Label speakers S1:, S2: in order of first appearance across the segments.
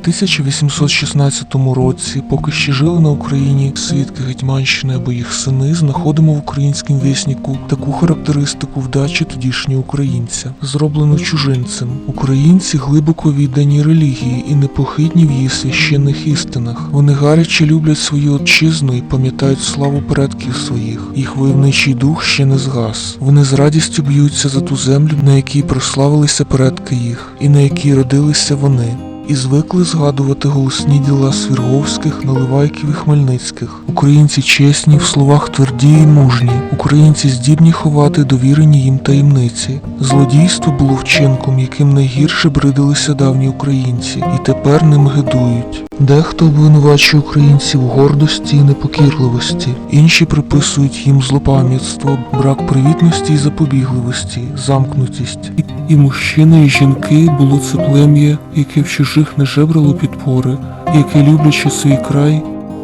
S1: 1816 році, поки ще жили на Україні свідки Гетьманщини або їх сини, знаходимо в українському вісніку таку характеристику вдачі тодішнього українця, зроблену чужинцем. Українці глибоко віддані релігії і непохитні в її священних істинах. Вони гаряче люблять свою отчизну і пам'ятають славу предків своїх. Їх войовничий дух ще не згас. Вони з радістю б'ються за ту землю, на якій прославилися предки їх, і на якій родилися вони. І звикли згадувати голосні діла Свірговських, Наливайків і Хмельницьких. Українці чесні, в словах тверді і мужні. Українці здібні ховати довірені їм таємниці. Злодійство було вчинком, яким найгірше бридилися давні українці, і тепер ним гидують. Дехто обвинувачує українців гордості і непокірливості, інші приписують їм злопам'ятство, брак привітності і запобігливості, замкнутість. І- І мужчини, і жінки було це плем'я, яке в чужих не жебрало підпори, яке, люблячи свій край,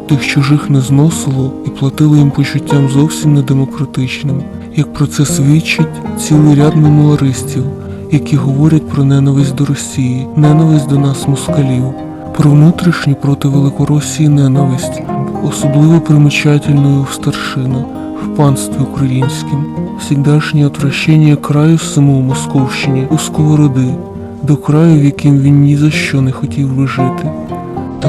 S1: тих чужих не зносило і платило їм почуттям зовсім недемократичним, як про це свідчить цілий ряд мемуаристів, які говорять про ненависть до Росії, ненависть до нас москалів, про внутрішню проти Великоросії ненависть, особливо примечательною в старшина, в панстві українськім, всегдашнє отвращення краю самому Московщині у сковороди, до краю, в яким він ні за що не хотів би жити.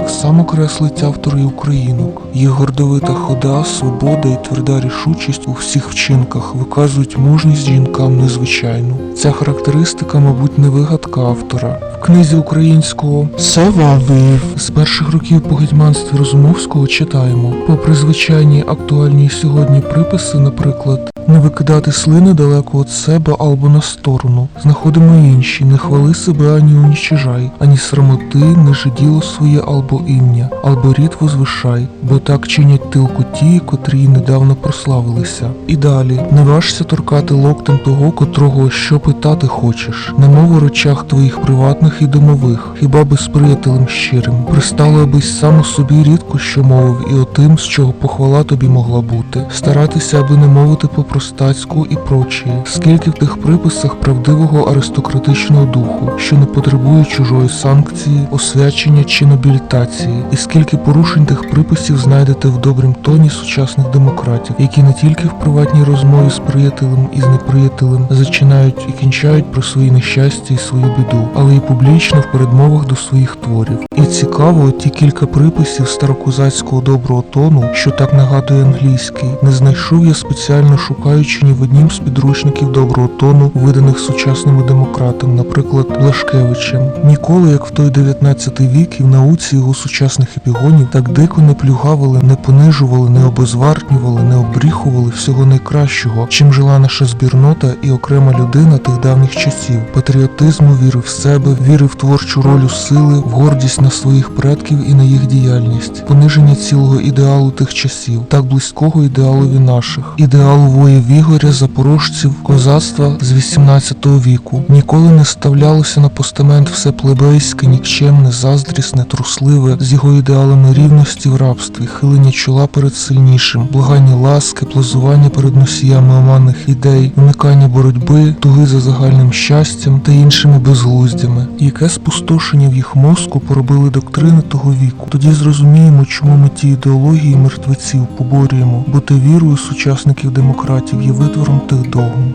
S1: Само креслить автор і українок. Їх гордовита хода, свобода і тверда рішучість у всіх вчинках виказують мужність жінкам незвичайну. Ця характеристика, мабуть, не вигадка автора. В книзі українського Севавив з перших років по гетьманстві Розумовського читаємо. Попри звичайні актуальні сьогодні приписи, наприклад, не викидати слини далеко від себе або на сторону. Знаходимо інші, не хвали себе ані унічижай, ані срамоти, не жиділо своє або ім'я, або рід возвишай, бо так чинять тилку ті, котрі недавно прославилися. І далі не важся торкати локтем того, котрого що питати хочеш, немов у речах твоїх приватних і домових, хіба би з приятелем щирим. Пристало абись сам у собі рідко що мовив, і отим, з чого похвала тобі могла бути, старатися, аби не мовити по-простацьку і прочее. Скільки в тих приписах правдивого аристократичного духу, що не потребує чужої санкції, освячення чи нобілітації, і скільки порушень тих приписів знайдете в добрім тоні сучасних демократів, які не тільки в приватній розмові з приятелем і з неприятелем зачинають і кінчають про свої нещастя і свою біду, але й публічно в передмовах до своїх творів. І цікаво, ті кілька приписів старокозацького доброго тону, що так нагадує англійський, не знайшов я спеціально шукаючи ні в однім з підручників доброго тону, виданих сучасними демократами, наприклад, Блашкевичем. Ніколи, як в той 19 вік і в науці його сучасних епігонів, так дико не плюгавили, не понижували, не обезвартнювали, не обріхували всього найкращого, чим жила наша збірнота і окрема людина тих давніх часів, патріотизму, віри в себе, віри в творчу роль сили, в гордість на своїх предків і на їх діяльність, пониження цілого ідеалу тих часів, так близького ідеалові наших, ідеалу воїв Ігоря, запорожців, козацтва з 18 віку. Ніколи не ставлялося на постамент все плебейське, нікчемне, заздрісне, трусливе, з його ідеалами рівності в рабстві, хилення чола перед сильнішим, благання ласки, плазування перед носіями оманних ідей, уникання боротьби, туги за загальним щастям та іншими безглуздями. Яке спустошення в їх мозку поробили доктрини того віку. Тоді зрозуміємо, чому ми ті ідеології мертвеців поборюємо, бо те вірою сучасників демократів є витвором тих догм.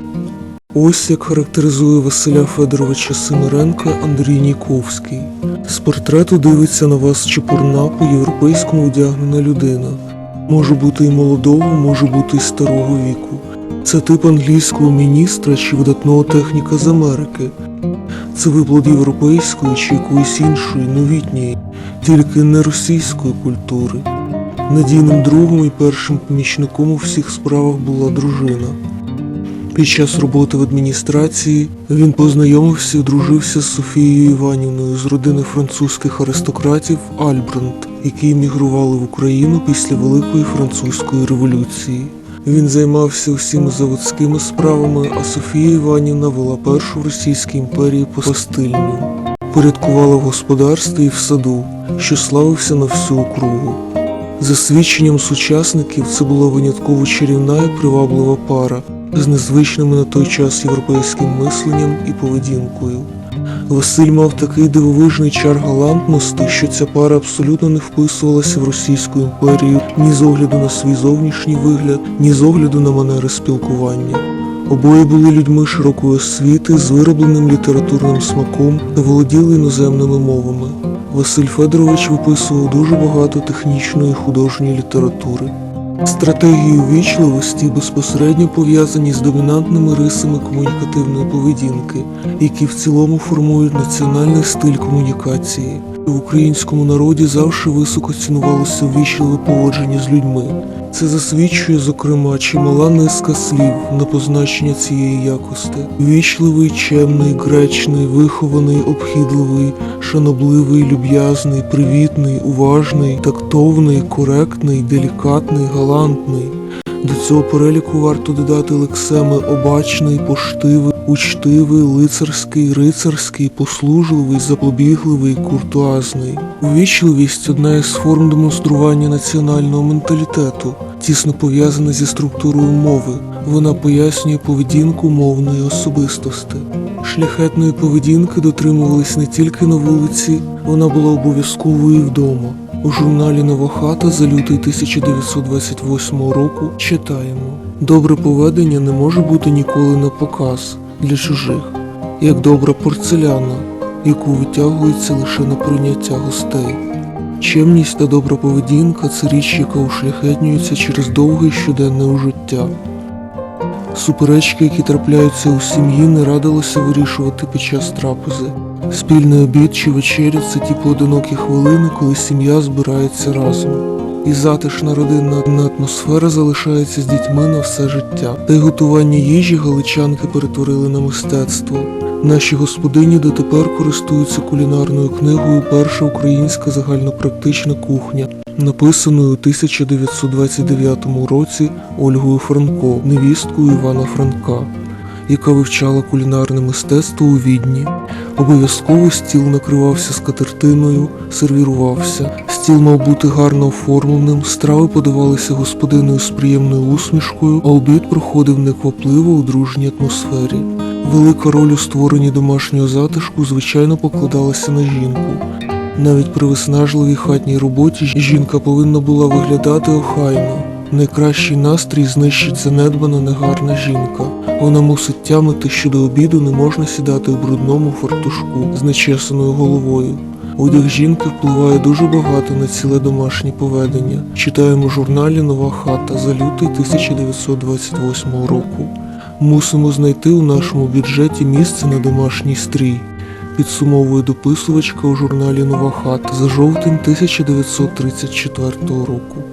S1: Ось як характеризує Василя Федоровича Симиренка Андрій Ніковський. З портрету дивиться на вас чепурна по-європейському одягнена людина. Може бути і молодого, може бути і старого віку. Це тип англійського міністра чи видатного техніка з Америки. Це виплод європейської чи якоїсь іншої новітньої, тільки не російської культури. Надійним другом і першим помічником у всіх справах була дружина. Під час роботи в адміністрації він познайомився і дружився з Софією Іванівною з родини французьких аристократів Альбрант, які емігрували в Україну після Великої французької революції. Він займався усіма заводськими справами, а Софія Іванівна вела першу в Російській імперії постильню. Порядкувала в господарстві і в саду, що славився на всю округу. За свідченням сучасників, це була винятково чарівна і приваблива пара з незвичними на той час європейським мисленням і поведінкою. Василь мав такий дивовижний чар галантності, що ця пара абсолютно не вписувалася в Російську імперію ні з огляду на свій зовнішній вигляд, ні з огляду на манери спілкування. Обоє були людьми широкої освіти з виробленим літературним смаком та володіли іноземними мовами. Василь Федорович виписував дуже багато технічної художньої літератури. Стратегії увічливості безпосередньо пов'язані з домінантними рисами комунікативної поведінки, які в цілому формують національний стиль комунікації. В українському народі завжди високо цінувалося ввічливе поводження з людьми. Це засвідчує, зокрема, чимала низка слів на позначення цієї якості: ввічливий, чемний, гречний, вихований, обхідливий, шанобливий, люб'язний, привітний, уважний, тактовний, коректний, делікатний, галантний. До цього переліку варто додати лексеми обачний, поштивий, учтивий, лицарський, рицарський, послужливий, запобігливий, куртуазний. Увічливість одна із форм демонстрування національного менталітету, тісно пов'язана зі структурою мови. Вона пояснює поведінку мовної особистості. Шляхетної поведінки дотримувались не тільки на вулиці, вона була обов'язковою і вдома. У журналі Нова хата за лютий 1928 року читаємо: Добре поведення не може бути ніколи на показ для чужих, як добра порцеляна, яку витягується лише на прийняття гостей. Чемність та добра поведінка це річ, яка ушляхетнюється через довге щоденне життя. Суперечки, які трапляються у сім'ї, не радилося вирішувати під час трапези. Спільний обід чи вечеря це ті поодинокі хвилини, коли сім'я збирається разом. І затишна родинна атмосфера залишається з дітьми на все життя. Та й готування їжі галичанки перетворили на мистецтво. Наші господині дотепер користуються кулінарною книгою Перша українська загальнопрактична кухня, написаною у 1929 році Ольгою Франко, невісткою Івана Франка, яка вивчала кулінарне мистецтво у Відні. Обов'язково стіл накривався скатертиною, сервірувався. Стіл мав бути гарно оформленим, страви подавалися господиною з приємною усмішкою, а обід проходив неквапливо у дружній атмосфері. Велика роль у створенні домашнього затишку, звичайно, покладалася на жінку. Навіть при виснажливій хатній роботі жінка повинна була виглядати охайно. Найкращий настрій знищить занедбана негарна жінка. Вона мусить тямити, що до обіду не можна сідати у брудному фартушку з нечесаною головою. Одяг жінки впливає дуже багато на ціле домашнє поведення. Читаємо в журналі Нова хата за лютий 1928 року. Мусимо знайти у нашому бюджеті місце на домашній стрій. Підсумовує дописувачка у журналі Нова хата за жовтень 1934 року.